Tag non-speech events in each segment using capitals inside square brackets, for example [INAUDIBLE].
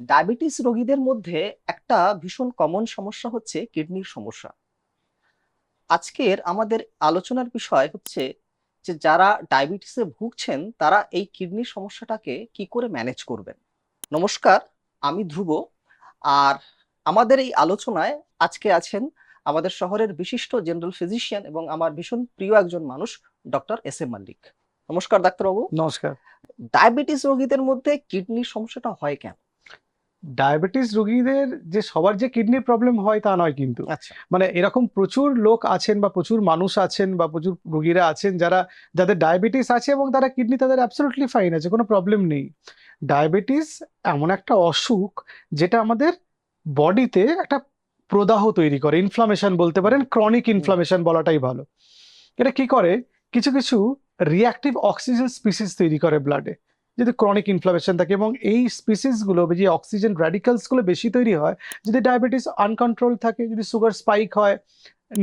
Diabetes রোগীদের মধ্যে একটা ভীষণ কমন সমস্যা হচ্ছে কিডনির সমস্যা। আজকের আমাদের আলোচনার বিষয় হচ্ছে যে যারা ডায়াবেটিসে ভুগছেন তারা এই কিডনির সমস্যাটাকে কি করে ম্যানেজ করবেন? নমস্কার আমি ধ্রুব। আর আমাদের এই আলোচনায় আজকে আছেন আমাদের শহরের বিশিষ্ট জেনারেল ফিজিশিয়ান এবং আমার ভীষণ প্রিয় একজন মানুষ ডক্টর এস এম মাল্লিক নমস্কার ডাক্তারবাবু। নমস্কার। ডায়াবেটিস রোগীদের মধ্যে কিডনির সমস্যাটা হয় কেন? ডায়াবেটিস রোগীদের যে সবার যে কিডনির প্রবলেম হয় তা নয় কিন্তু। আচ্ছা। মানে এরকম প্রচুর লোক আছেন বা প্রচুর মানুষ আছেন বা প্রচুর রোগীরা আছেন যারা যাদের ডায়াবেটিস আছে এবং তারা কিডনি তাদের অ্যাবসলিউটলি ফাইন আছে কোনো প্রবলেম নেই। ডায়াবেটিস এমন একটা অসুখ যেটা আমাদের বডিতে একটা প্রদাহ তৈরি করে ইনফ্লামেশন বলতে পারেন ক্রনিক ইনফ্লামেশন বলাটাই ভালো। এটা কি করে? কিছু কিছু রিয়াক্টিভ অক্সিজেন স্পিসিস তৈরি করে ব্লাডে যদি ক্রনিক ইনফ্লামেশন থাকে এবং এই স্পিসিসগুলো যে অক্সিজেন র্যাডিক্যালসগুলো বেশি তৈরি হয়, যদি ডায়াবেটিস আনকন্ট্রোল থাকে, যদি সুগার স্পাইক হয়,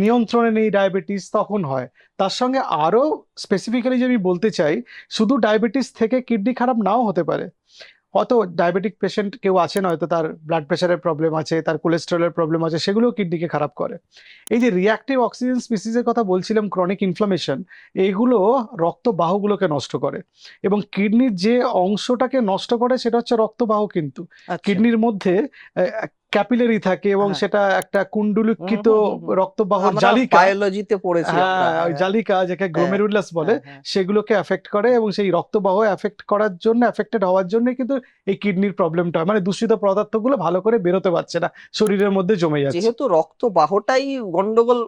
নিয়ন্ত্রণে নেই ডায়াবেটিস তখন হয়। তার সঙ্গে আরও স্পেসিফিক্যালি যে আমি বলতে চাই, শুধু ডায়াবেটিস থেকে কিডনি খারাপ নাও হতে পারে। হয়তো ডায়াবেটিক পেশেন্ট কেউ আছে নয়তো তার ব্লাড প্রেশারের প্রবলেম আছে তার কোলেস্ট্রলের প্রবলেম আছে সেগুলোও কিডনিকে খারাপ করে। এই যে রিয়াক্টিভ অক্সিজেন স্পিসিসের কথা বলছিলাম ক্রনিক ইনফ্লামেশন এইগুলো রক্তবাহগুলোকে নষ্ট করে। এবং কিডনির যে অংশটাকে নষ্ট করে সেটা হচ্ছে রক্তবাহ কিন্তু। আচ্ছা। কিডনির মধ্যে ক্যাপিলারি থাকে এবং হ্যাঁ। সেটা একটা হুম। রক্তবাহ জালিকা বায়োলজিতে পড়েছি হ্যাঁ ওই জালিকা যাকে গ্লোমেরুলাস বলে হ্যাঁ, হ্যাঁ। সেগুলোকে এফেক্ট করে এবং সেই রক্তবাহ এফেক্ট করার জন্য এফেক্টেড হওয়ার জন্য কিন্তু এই কিডনির প্রবলেমটা হয় মানে দূষিত পদার্থগুলো ভালো করে বেরোতে পারছে না শরীরের মধ্যে জমে যাচ্ছে যেহেতু রক্তবাহটাই গন্ডগোল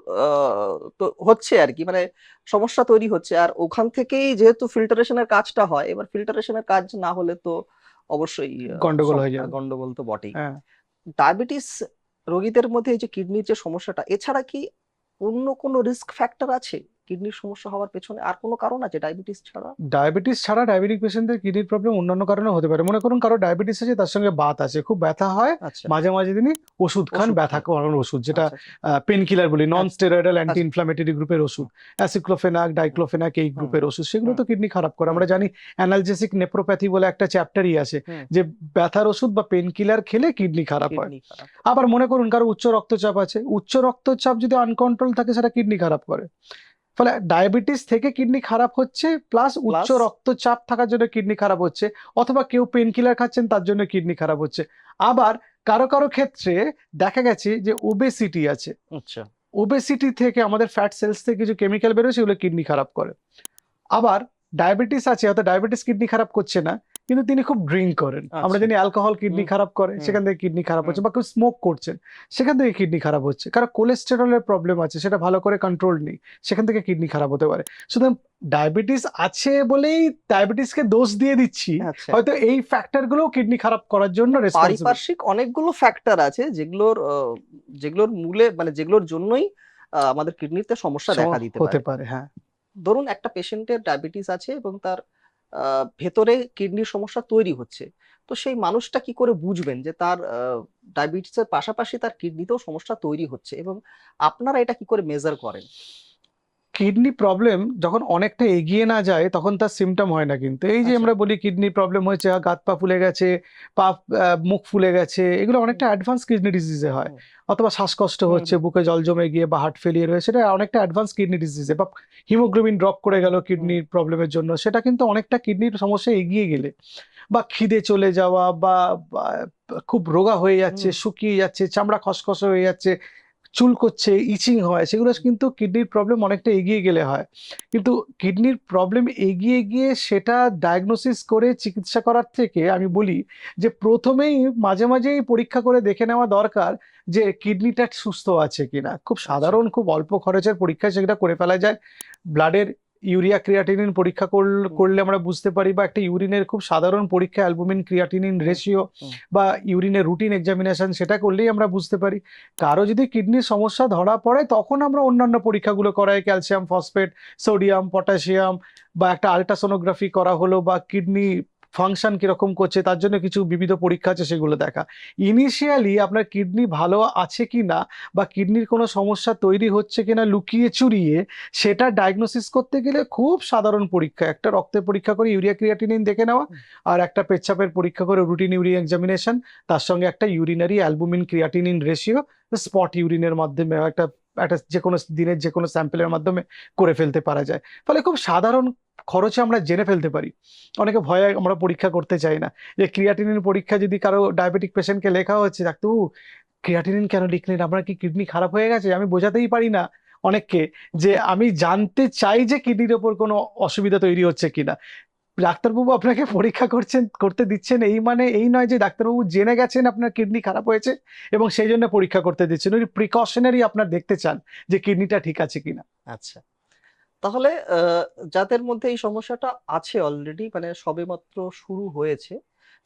তো হচ্ছে আর কি মানে সমস্যা তৈরি হচ্ছে আর ওখান থেকেই যেহেতু ফিল্টারেশনের কাজটা হয় এবার ফিল্টারেশনের কাজ না হলে তো অবশ্যই গন্ডগোল হয়ে যাবে। গন্ডগোল তো বটেই হ্যাঁ ডায়াবেটিস রোগীদের মধ্যে এই যে কিডনির যে সমস্যাটা, এছাড়া কি অন্য কোনো রিস্ক ফ্যাক্টর আছে? কিডনির সমস্যা হওয়ার পেছনে আর কোনো কারণ আছে ডায়াবেটিস ছাড়া? ডায়াবেটিস ছাড়া ডায়াবেটিক পেশেন্টদের কিডনির প্রবলেম অন্যান্য কারণে হতে পারে। মনে করুন কারও ডায়াবেটিস আছে তার সঙ্গে বাত আছে খুব ব্যথা হয় আচ্ছা। মাঝে মাঝে তিনি ওষুধ খান ব্যথা খান। করানোর ওষুধ যেটা আচ্ছা, আচ্ছা। পেন কিলার বলি নন আচ্ছা। স্টেরয়েডাল অ্যান্টি ইনফ্লামেটরি গ্রুপের ওষুধ অ্যাসিক্লোফেনাক ডাইক্লোফেনাক এই গ্রুপের ওষুধ সেগুলো তো কিডনি খারাপ করে। আমরা জানি অ্যানালজেসিক নেপ্রোপ্যাথি বলে একটা চ্যাপ্টারই আছে যে ব্যথার ওষুধ বা পেন কিলার খেলে কিডনি খারাপ হয়। আবার মনে করুন কারও উচ্চ রক্তচাপ আছে উচ্চ রক্তচাপ যদি আনকন্ট্রোল থাকে সেটা কিডনি খারাপ করে। ফলে ডায়াবেটিস থেকে কিডনি খারাপ হচ্ছে প্লাস উচ্চ রক্তচাপ থাকার জন্য কিডনি খারাপ হচ্ছে অথবা কেউ পেন কিলার খাচ্ছেন তার জন্য কিডনি খারাপ হচ্ছে। আবার কারও কারও ক্ষেত্রে দেখা গেছে যে ওবেসিটি আছে। আচ্ছা। ওবেসিটি থেকে আমাদের ফ্যাট সেলস থেকে কিছু কেমিক্যাল বেরোয় সেগুলো কিডনি খারাপ করে। আবার ডায়াবেটিস আছে অর্থাৎ ডায়াবেটিস কিডনি খারাপ করছে না কিন্তু তিনি খুব ড্রিঙ্ক করেন। আমরা আচ্ছা। জানি অ্যালকোহল কিডনি খারাপ করে সেখান থেকে কিডনি খারাপ হচ্ছে বা কেউ স্মোক করছেন সেখান থেকে কিডনি খারাপ হচ্ছে। কারও কোলেস্টেরলের প্রবলেম আছে সেটা ভালো করে কন্ট্রোল নেই সেখান থেকে কিডনি খারাপ হতে পারে। সুতরাং ডায়াবেটিস আছে বলেই ডায়াবেটিসকে দোষ দিয়ে দিচ্ছি। আচ্ছা। হয়তো এই ফ্যাক্টরগুলো কিডনি খারাপ করার জন্য পারিপার্শ্বিক অনেকগুলো ফ্যাক্টর আছে যেগুলোর যেগুলোর মূলে মানে যেগুলোর জন্যই আমাদের কিডনিতে সমস্যা দেখা দিতে হতে পারে হ্যাঁ। ধরুন একটা পেশেন্টের ডায়াবেটিস আছে এবং তার ভেতরে কিডনির সমস্যা তৈরি হচ্ছে। তো সেই মানুষটা কি করে বুঝবেন যে তার ডায়াবেটিসের পাশাপাশি তার কিডনিতেও সমস্যা তৈরি হচ্ছে এবং আপনারা এটা কি করে মেজার করেন? কিডনি প্রবলেম যখন অনেকটা এগিয়ে না যায় তখন তার সিমটম হয় না কিন্তু। এই যে আচ্ছা। আমরা বলি কিডনি প্রবলেম হয়েছে গাত পা ফুলে গেছে পা মুখ ফুলে গেছে এগুলো অনেকটা অ্যাডভান্স কিডনি ডিজিজে হয়। অথবা শ্বাসকষ্ট হচ্ছে বুকে জল জমে গিয়ে বা হার্ট ফেলিয়ার হয়েছে সেটা অনেকটা অ্যাডভান্স কিডনি ডিজিজে বা হিমোগ্লোবিন ড্রপ করে গেল কিডনির প্রবলেমের জন্য সেটা কিন্তু অনেকটা কিডনির সমস্যা এগিয়ে গেলে। বা খিদে চলে যাওয়া বা বা খুব রোগা হয়ে যাচ্ছে শুকিয়ে যাচ্ছে চামড়া খসখসে হয়ে যাচ্ছে চুল করছে ইচিং হয় সেগুলো কিন্তু কিডনির প্রবলেম অনেকটা এগিয়ে গেলে হয়। কিন্তু কিডনির প্রবলেম এগিয়ে গিয়ে সেটা ডায়াগনোসিস করে চিকিৎসা করার থেকে আমি বলি যে প্রথমেই মাঝে মাঝেই পরীক্ষা করে দেখে নেওয়া দরকার যে কিডনিটা সুস্থ আছে কিনা। খুব সাধারণ খুব অল্প খরচের পরীক্ষায় সেটা করে ফেলা যায়। ব্লাডের ইউরিয়া ক্রিয়াটিনিন পরীক্ষা করল- আমরা বুঝতে পারি বা একটা ইউরিনের খুব সাধারণ পরীক্ষা অ্যালবুমিন ক্রিয়াটিনিন রেশিও বা ইউরিনের রুটিন এক্সামিনেশন সেটা করলেই আমরা বুঝতে পারি। কারও যদি কিডনির সমস্যা ধরা পড়ে তখন আমরা অন্যান্য পরীক্ষাগুলো করাই ক্যালসিয়াম ফসফেট সোডিয়াম পটাশিয়াম বা একটা আলট্রাসোনোগ্রাফি করা হলো বা কিডনি ফাংশন কীরকম করছে তার জন্য কিছু বিবিধ পরীক্ষা আছে সেগুলো দেখা। ইনিশিয়ালি আপনার কিডনি ভালো আছে কি না বা কিডনির কোনো সমস্যা তৈরি হচ্ছে কিনা লুকিয়ে চুরিয়ে সেটা ডায়াগনোসিস করতে গেলে খুব সাধারণ পরীক্ষা। একটা রক্তের পরীক্ষা করে ইউরিয়া ক্রিয়াটিনিন দেখে নেওয়া আর একটা পেচ্ছাপের পরীক্ষা করে রুটিন ইউরিয়া এক্সামিনেশন তার সঙ্গে একটা urinary albumin creatinine ratio spot ইউরিনের মাধ্যমে একটা একটা যে কোনো দিনের যে কোনো স্যাম্পেলের মাধ্যমে করে ফেলতে পারা যায়। ফলে খুব সাধারণ খরচে আমরা জেনে ফেলতে পারি। অনেকে ভয়ে আমরা পরীক্ষা করতে চাই না। যে ক্রিয়াটিনিন পরীক্ষা যদি কারও ডায়াবেটিক পেশেন্টকে লেখা হচ্ছে ডাক্তারবাবু ক্রিয়াটিনিন কেন লিখলেন আপনার কি কিডনি খারাপ হয়ে গেছে? আমি বোঝাতেই পারি না। অনেককে যে, আমি জানতে চাই যে কিডনির ওপর কোনো অসুবিধা তৈরি হচ্ছে কিনা ডাক্তারবাবু আপনাকে পরীক্ষা করছেন, করতে দিচ্ছেন, এই মানে এই নয় যে ডাক্তারবাবু জেনে গেছেন আপনার কিডনি খারাপ হয়েছে এবং সেই জন্য পরীক্ষা করতে দিচ্ছেন। ওই প্রিকশনারি আপনার দেখতে চান যে কিডনিটা ঠিক আছে কিনা আচ্ছা। তাহলে যাদের মধ্যে এই সমস্যাটা আছে অলরেডি মানে সবেমাত্র শুরু হয়েছে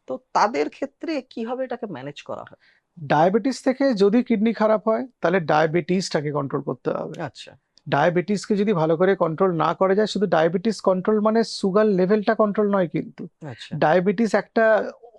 তো তাদের ক্ষেত্রে কীভাবে এটাকে ম্যানেজ করা হয়? ডায়াবেটিস থেকে যদি কিডনি খারাপ হয় তাহলে ডায়াবেটিসটাকে কন্ট্রোল করতে হবে। আচ্ছা। ডায়াবেটিসকে যদি ভালো করে কন্ট্রোল না করা যায় শুধু ডায়াবেটিস কন্ট্রোল মানে সুগার লেভেলটা কন্ট্রোল নয় কিন্তু। আচ্ছা। ডায়াবেটিস একটা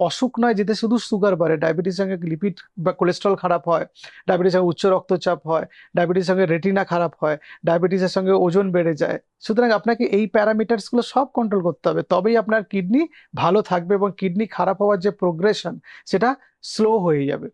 অসুখ নয়, যেতে শুধু সুগার বাড়ে। ডায়াবেটিস সঙ্গে লিপিড বা কোলেস্ট্রল খারাপ হয় ডায়াবেটিস সঙ্গে উচ্চ রক্তচাপ হয় ডায়াবেটিস সঙ্গে রেটিনা খারাপ হয় ডায়াবেটিসের সঙ্গে ওজন বেড়ে যায়। সুতরাং আপনাকে এই প্যারামিটার্সগুলো সব কন্ট্রোল করতে হবে। তবেই আপনার কিডনি ভালো থাকবে এবং কিডনি খারাপ হওয়ার যে প্রোগ্রেশন সেটা স্লো হয়ে যাবে।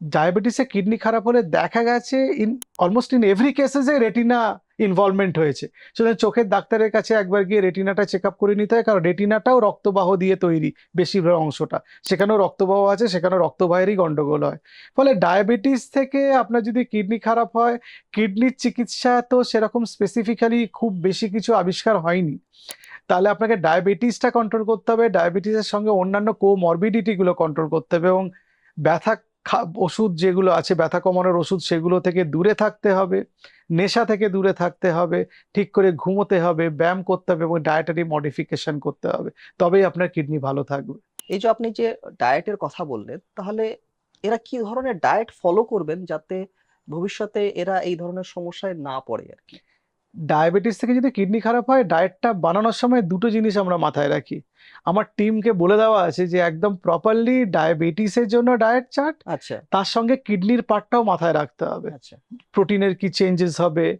ডায়াবেটিসে কিডনি খারাপ হলে দেখা গেছে ইন অলমোস্ট ইন এভরি কেসেসে রেটিনা ইনভলভমেন্ট হয়েছে। সুতরাং চোখের ডাক্তারের কাছে একবার গিয়ে রেটিনাটা চেক আপ করে নিতে হয়, কারণ রেটিনাটাও রক্তবাহ দিয়ে তৈরি বেশিরভাগ অংশটা। সেখানেও রক্তবাহ আছে, সেখানেও রক্তবাহেরই গন্ডগোল হয়। ফলে ডায়াবেটিস থেকে আপনার যদি কিডনি খারাপ হয়, কিডনির চিকিৎসা তো সেরকম স্পেসিফিক্যালি খুব বেশি কিছু আবিষ্কার হয়নি। তাহলে আপনাকে ডায়াবেটিসটা কন্ট্রোল করতে হবে, ডায়াবেটিসের সঙ্গে অন্যান্য কোমরবিডিটিগুলো কন্ট্রোল করতে হবে এবং ব্যথা ওষুধ যেগুলো আছে, ব্যথা কমানোর ওষুধ সেগুলো থেকে দূরে থাকতে হবে, নেশা থেকে দূরে থাকতে হবে, ঠিক করে ঘুমোতে হবে, ব্যায়াম করতে হবে এবং ডায়েটারি মডিফিকেশন করতে হবে। তবেই আপনার কিডনি ভালো থাকবে। এই যে আপনি যে ডায়েটের কথা বললেন, তাহলে এরা কি ধরনের ডায়েট ফলো করবেন যাতে ভবিষ্যতে এরা এই ধরনের সমস্যায় না পড়ে আর কি? ডায়াবেটিস থেকে যদি কিডনি খারাপ হয় ডায়েটটা বানানোর সময় দুটো জিনিস আমরা মাথায় রাখি। আমার টিমকে বলে দেওয়া আছে যে একদম প্রপারলি ডায়াবেটিসের জন্য ডায়েট চার্ট আচ্ছা। তার সঙ্গে কিডনির পার্টটাও মাথায় রাখতে হবে। আচ্ছা। প্রোটিনের কি চেঞ্জেস হবে?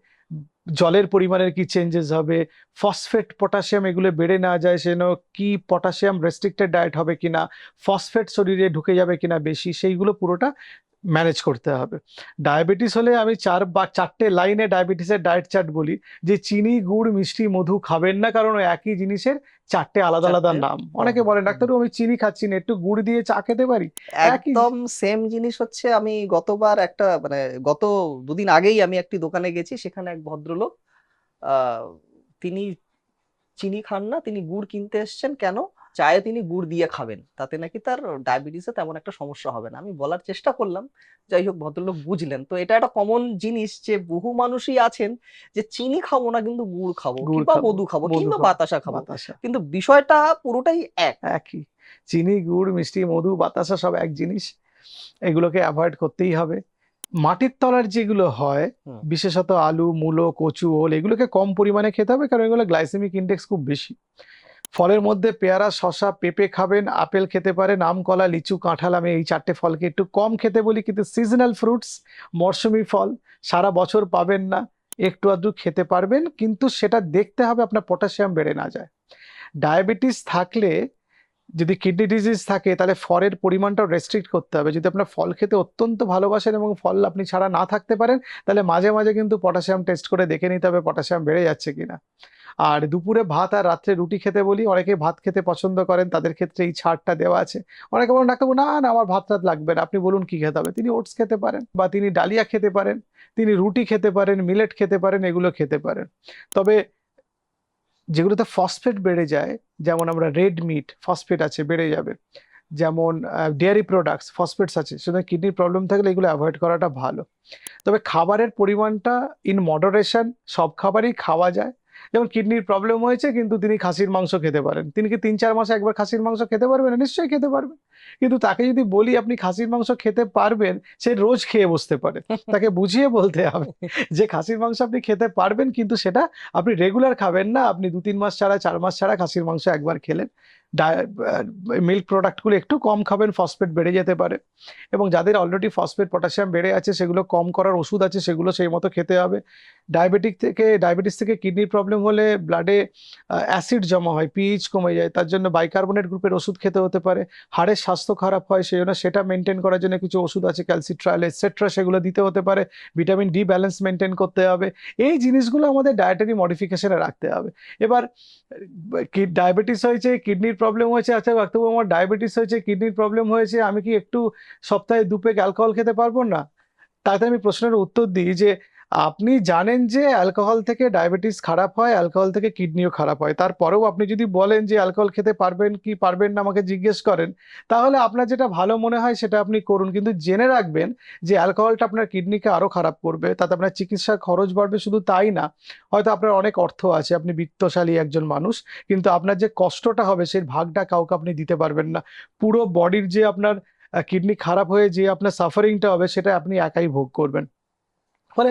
জলের পরিমাণের কি চেঞ্জেস হবে? ফসফেট পটাশিয়াম এগুলো বেড়ে না যায় সেজন্য কি পটাশিয়াম রেস্ট্রিক্টেড ডায়েট হবে কিনা? ফসফেট শরীরে ঢুকে যাবে কিনা বেশি? সেইগুলো পুরোটা ম্যানেজ করতে হবে। ডায়াবেটিস হলে আমি চার বা চারটে লাইনে ডায়াবেটিসের ডায়েট চার্ট বলি যে চিনি গুড় মিষ্টি মধু খাবেন না কারণ একই জিনিসের চারটে আলাদা আলাদা নাম। অনেকে বলেন ডাক্তার আমি চিনি খাচ্ছি না একটু গুড় দিয়ে চা খেতে পারি? একদম সেম জিনিস হচ্ছে আমি গতবার একটা মানে গত দুদিন আগেই আমি একটি দোকানে গেছি সেখানে এক ভদ্রলোক আহ, তিনি চিনি খান না তিনি গুড় কিনতে এসছেন। কেন? চায়ে তিনি গুড় দিয়ে খাবেন তাতে নাকি তার ডায়াবেটিসে তেমন একটা সমস্যা হবে না। আমি বলার চেষ্টা করলাম যাই হোক ভদ্রলোক বুঝলেন। তো এটা একটা কমন জিনিস যে বহু মানুষই আছেন যে চিনি খাব না কিন্তু গুড় খাব কিংবা মধু খাব কিংবা বাতাসা খাব। কিন্তু বিষয়টা পুরোটাই এক। একই। চিনি গুড় মিষ্টি মধু বাতাসা সব এক জিনিস। এগুলোকে অ্যাভয়েড করতেই হবে। মাটির তলার যেগুলো হয় বিশেষত আলু মূলো কচু ওল এগুলোকে কম পরিমাণে খেতে হবে কারণ এগুলো গ্লাইসেমিক ইন্ডেক্স খুব বেশি। ফলের মধ্যে পেয়ারা শশা পেঁপে খাবেন, আপেল খেতে পারেন আম কলা লিচু, কাঁঠাল, আমি এই চারটে ফলকে একটু কম খেতে বলি, কিন্তু সিজনাল ফ্রুটস মরশুমি ফল, সারা বছর পাবেন না, একটু আধটু খেতে পারবেন, কিন্তু সেটা দেখতে হবে, আপনার পটাশিয়াম বেড়ে না যায়। ডায়াবেটিস থাকলে যদি কিডনি ডিজিজ থাকে, তাহলে ফলের পরিমাণটাও রেস্ট্রিক্ট করতে হবে। যদি আপনার ফল খেতে অত্যন্ত ভালোবাসেন এবং ফল আপনি ছাড়া না থাকতে পারেন, তাহলে মাঝে মাঝে কিন্তু পটাশিয়াম টেস্ট করে দেখে নিতে হবে পটাশিয়াম বেড়ে যাচ্ছে কিনা। আর দুপুরে ভাত আর রাত্রে রুটি খেতে বলি, অনেকে ভাত খেতে পছন্দ করেন, তাদের ক্ষেত্রে এই ছাড়টা দেওয়া আছে। অনেকে বলেন, ডাক্তারবাবু, না না, আমার ভাত টাত লাগবে না। আপনি বলুন কি খেতে হবে? তিনি ওটস খেতে পারেন বা তিনি ডালিয়া খেতে পারেন, তিনি রুটি খেতে পারেন মিলেট খেতে পারেন, এগুলো খেতে পারেন। তবে যেগুলোতে ফসফেট বেড়ে যায়, যেমন আমরা রেড মিট ফসফেট আছে, বেড়ে যাবে। যেমন ডেয়ারি প্রোডাক্টস ফসফেটস আছে সুতরাং কিডনির প্রবলেম থাকলে এগুলো অ্যাভয়েড করাটা ভালো। তবে খাবারের পরিমাণটা ইন মডারেশন সব খাবারই খাওয়া যায়। যেমন কিডনির প্রবলেম হয়েছে, কিন্তু তিনি খাসির মাংস খেতে পারেন। তিনি কি তিন চার মাসে একবার খাসির মাংস খেতে পারবেন? নিশ্চয়ই খেতে পারবেন। কিন্তু তাকে যদি বলি আপনি খাসির মাংস খেতে পারবেন সে রোজ খেয়ে বসতে পারে। [LAUGHS] তাকে বুঝিয়ে বলতে হবে যে খাসির মাংস আপনি খেতে পারবেন কিন্তু সেটা আপনি রেগুলার খাবেন না। আপনি দু তিন মাস ছাড়া চার মাস ছাড়া খাসির মাংস একবার খেলেন। মিল্ক প্রোডাক্টগুলো একটু কম খাবেন ফসফেট বেড়ে যেতে পারে। এবং যাদের অলরেডি ফসফেট পটাশিয়াম বেড়ে আছে সেগুলো কম করার ওষুধ আছে সেগুলো সেই মতো খেতে হবে। ডায়াবেটিক থেকে ডায়াবেটিস থেকে কিডনির প্রবলেম হলে ব্লাডে অ্যাসিড জমা হয় পিএইচ কমে যায় তার জন্য বাইকার্বনেট গ্রুপের ওষুধ খেতে হতে পারে। হাড়ের স্বাস্থ্য খারাপ হয়, সেই জন্য সেটা মেনটেন করার জন্য কিছু ওষুধ আছে ক্যালসিট্রাল এটসেট্রা সেগুলো দিতে হতে পারে। ভিটামিন ডি ব্যালেন্স মেনটেন করতে হবে। এই জিনিসগুলো আমাদের ডায়েটারি মডিফিকেশনে রাখতে হবে। এবার ডায়াবেটিস হয়েছে কিডনির প্রবলেম হয়েছে আচ্ছা ডাক্তারবাবু, আমার ডায়াবেটিস হয়েছে কিডনির প্রবলেম হয়েছে, আমি কি একটু সপ্তাহে দু পেগ অ্যালকোহল খেতে পারব না? তাতে আমি প্রশ্নের উত্তর দিই যে আপনি জানেন যে অ্যালকোহল থেকে ডায়াবেটিস খারাপ হয়, অ্যালকোহল থেকে কিডনিও খারাপ হয়। তারপরেও আপনি যদি বলেন যে অ্যালকোহল খেতে পারবেন কি পারবেন না আমাকে জিজ্ঞেস করেন, তাহলে আপনার যেটা ভালো মনে হয় সেটা আপনি করুন। কিন্তু জেনে রাখবেন যে অ্যালকোহলটা আপনার কিডনিকে আরও খারাপ করবে, তাতে আপনার চিকিৎসার খরচ বাড়বে শুধু তাই না, হয়তো আপনার অনেক অর্থ আছে, আপনি বিত্তশালী একজন মানুষ, কিন্তু আপনার যে কষ্টটা হবে সেই ভাগটা কাউকে আপনি দিতে পারবেন না। পুরো বডির যে আপনার কিডনি খারাপ হয়ে যে আপনার সাফারিংটা হবে সেটা আপনি একাই ভোগ করবেন। ফলে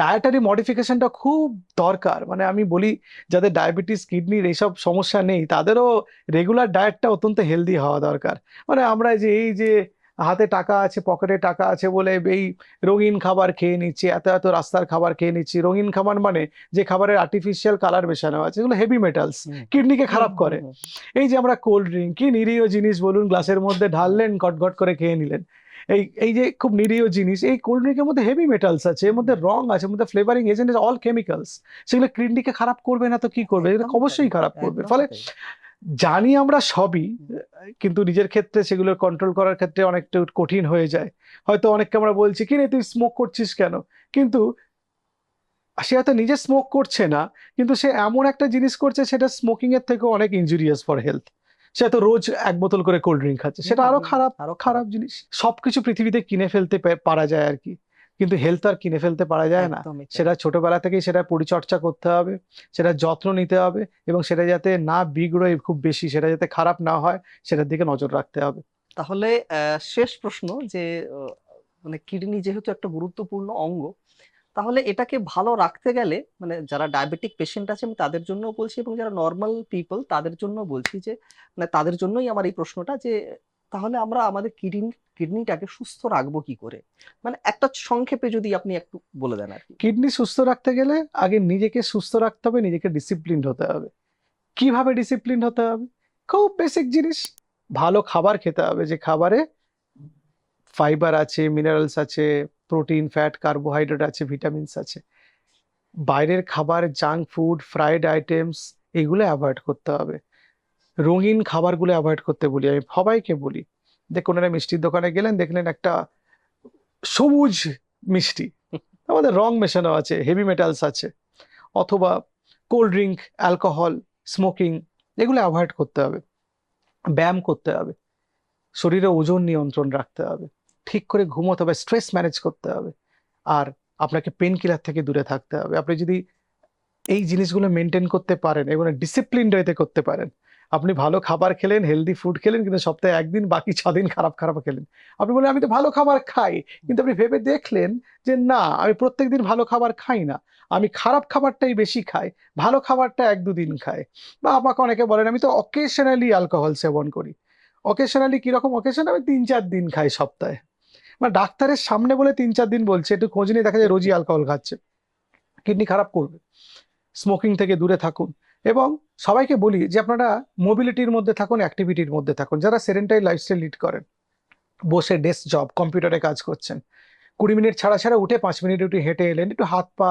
ডায়েটারি মডিফিকেশনটা খুব দরকার। মানে আমি বলি যাদের ডায়াবেটিস কিডনির এইসব সমস্যা নেই তাদেরও রেগুলার ডায়েটটা অত্যন্ত হেলদি হওয়া দরকার। মানে আমরা যে এই যে হাতে টাকা আছে পকেটে টাকা আছে বলে এই রঙিন খাবার খেয়ে নিচ্ছি এত এত রাস্তার খাবার খেয়ে নিচ্ছি। রঙিন খাবার মানে যে খাবারের আর্টিফিশিয়াল কালার মেশানো আছে এগুলো হেভি মেটালস কিডনিকে খারাপ করে। এই যে আমরা কোল্ড ড্রিঙ্ক কি নিরীহ জিনিস বলুন গ্লাসের মধ্যে ঢাললেন গটগট করে খেয়ে নিলেন। এই এই যে খুব নিরীহ জিনিস এই কোল্ড ড্রিঙ্কের মধ্যে হেভি মেটালস আছে এর মধ্যে রং আছে এর মধ্যে ফ্লেভারিং এজেন্ট অল কেমিক্যালস সেগুলো কিডনিকে খারাপ করবে না তো কি করবে? এগুলো অবশ্যই খারাপ করবে। ফলে জানি আমরা সবই কিন্তু নিজের ক্ষেত্রে সেগুলো কন্ট্রোল করার ক্ষেত্রে অনেকটা কঠিন হয়ে যায়। হয়তো অনেককে আমরা বলছি কি রে তুই স্মোক করছিস কেন? কিন্তু সে হয়তো নিজে স্মোক করছে না কিন্তু সে এমন একটা জিনিস করছে সেটা স্মোকিং এর থেকেও অনেক ইনজুরিয়াস ফর হেলথ সে তো রোজ এক বোতল করে কোল্ড ড্রিঙ্ক খাচ্ছে। সেটা আরও খারাপ আরও খারাপ। জিনিস। সবকিছু পৃথিবীতে কিনে ফেলতে পারা যায় আর কি। কিন্তু হেলথ আর কিনে ফেলতে পারা যায় না। সেটা ছোটবেলা থেকেই সেটা পরিচর্যা করতে হবে সেটা যত্ন নিতে হবে এবং সেটা যাতে না বিগড়োয় খুব বেশি সেটা যাতে খারাপ না হয় সেটার দিকে নজর রাখতে হবে। তাহলে শেষ প্রশ্ন যে মানে কিডনি যেহেতু একটা গুরুত্বপূর্ণ অঙ্গ তাহলে এটাকে ভালো রাখতে গেলে মানে যারা ডায়াবেটিক পেশেন্ট আছে আমি তাদের জন্য বলছি এবং যারা নর্মাল পিপল তাদের জন্য বলছি যে মানে তাদের জন্যই আমার এই প্রশ্নটা যে, তাহলে আমরা আমাদের কিডনি, কিডনিটাকে সুস্থ রাখব কি করে? মানে একটা সংক্ষেপে যদি আপনি একটু বলে দেন আর কিডনি সুস্থ রাখতে গেলে আগে নিজেকে সুস্থ রাখতে হবে, নিজেকে ডিসিপ্লিন হতে হবে। কীভাবে ডিসিপ্লিন হতে হবে? খুব বেসিক জিনিস। ভালো খাবার খেতে হবে। যে খাবারে ফাইবার আছে, মিনারেলস আছে, প্রোটিন, ফ্যাট, কার্বোহাইড্রেট আছে, ভিটামিনস আছে। বাইরের খাবার, জাঙ্ক ফুড, ফ্রাইড আইটেমস, এগুলো অ্যাভয়েড করতে হবে। রঙিন খাবারগুলো অ্যাভয়েড করতে বলি। আমি সবাইকে বলি, দেখুন, একটা মিষ্টির দোকানে গেলেন, দেখলেন একটা সবুজ মিষ্টি। আমাদের রং মেশানো আছে হেভি মেটালস আছে, অথবা কোল্ড ড্রিঙ্ক অ্যালকোহল স্মোকিং এগুলো অ্যাভয়েড করতে হবে। ব্যায়াম করতে হবে। শরীরে ওজন নিয়ন্ত্রণ রাখতে হবে। ঠিক করে ঘুমোতে হবে স্ট্রেস ম্যানেজ করতে হবে। আর আপনাকে পেন কিলার থেকে দূরে থাকতে হবে। আপনি যদি এই জিনিসগুলো মেনটেন করতে পারেন এবং ডিসিপ্লিন ওয়েতে করতে পারেন। আপনি ভালো খাবার খেলেন হেলদি ফুড খেলেন, কিন্তু সপ্তাহে একদিন, বাকি ছ দিন খারাপ খারাপ খেলেন। আপনি বলেন আমি তো ভালো খাবার খাই। কিন্তু আপনি ভেবে দেখলেন যে, না, আমি প্রত্যেক দিন ভালো খাবার খাই না। আমি খারাপ খাবারটাই বেশি খাই। ভালো খাবারটা এক দুদিন খাই। বা আমাকে অনেকে বলেন, আমি তো অকেশনালি অ্যালকোহল সেবন করি। অকেশনালি কীরকম অকেশন আমি তিন চার দিন খাই সপ্তাহে। মানে ডাক্তারের সামনে বলে তিন চার দিন বলছে, একটু খোঁজ নিয়ে দেখা যায় রোজই অ্যালকোহল খাচ্ছে। কিডনি খারাপ করবে স্মোকিং থেকে দূরে থাকুন। এবং সবাইকে বলি যে আপনারা মোবিলিটির মধ্যে থাকুন অ্যাক্টিভিটির মধ্যে থাকুন। যারা সেরেন্টারি লাইফস্টাইল লিড করেন, বসে ডেস্ক জব কম্পিউটারে কাজ করছেন, কুড়ি মিনিট ছাড়া ছাড়া উঠে পাঁচ মিনিট একটু হেঁটে এলেন, একটু হাত পা,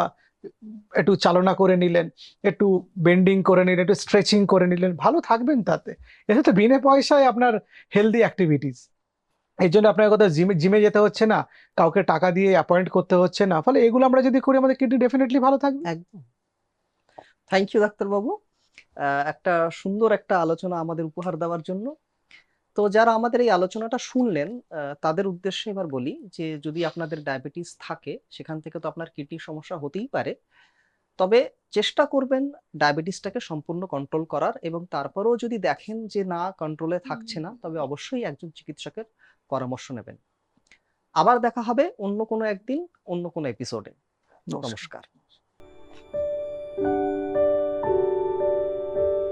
একটু চালনা করে নিলেন, একটু বেন্ডিং করে নিলেন, একটু স্ট্রেচিং করে নিলেন, ভালো থাকবেন তাতে। এতে তো বিনা পয়সায় আপনার হেলদি অ্যাক্টিভিটিস এই জন্য আপনার কথা জিমে জিমে যেতে হচ্ছে না কাউকে টাকা দিয়ে অ্যাপয়েন্ট করতে হচ্ছে না ফলে এগুলো আমরা যদি করি আমাদের কিডনি ডেফিনেটলি ভালো থাকবে। একদম। থ্যাংক ইউ ডাক্তারবাবু একটা সুন্দর একটা আলোচনা আমাদের উপহার দেওয়ার জন্য। তো যারা আমাদের এই আলোচনাটা শুনলেন তাদের উদ্দেশ্যে এবার বলি যে যদি আপনাদের ডায়াবেটিস থাকে সেখান থেকে তো আপনার কিডনির সমস্যা হতেই পারে। তবে চেষ্টা করবেন ডায়াবেটিসটাকে সম্পূর্ণ কন্ট্রোল করার এবং তারপরেও যদি দেখেন যে না কন্ট্রোলে থাকছে না তবে অবশ্যই একজন চিকিৎসকের পরামর্শ নেবেন। আবার দেখা হবে অন্য কোনো একদিন অন্য কোনো এপিসোডে নমস্কার।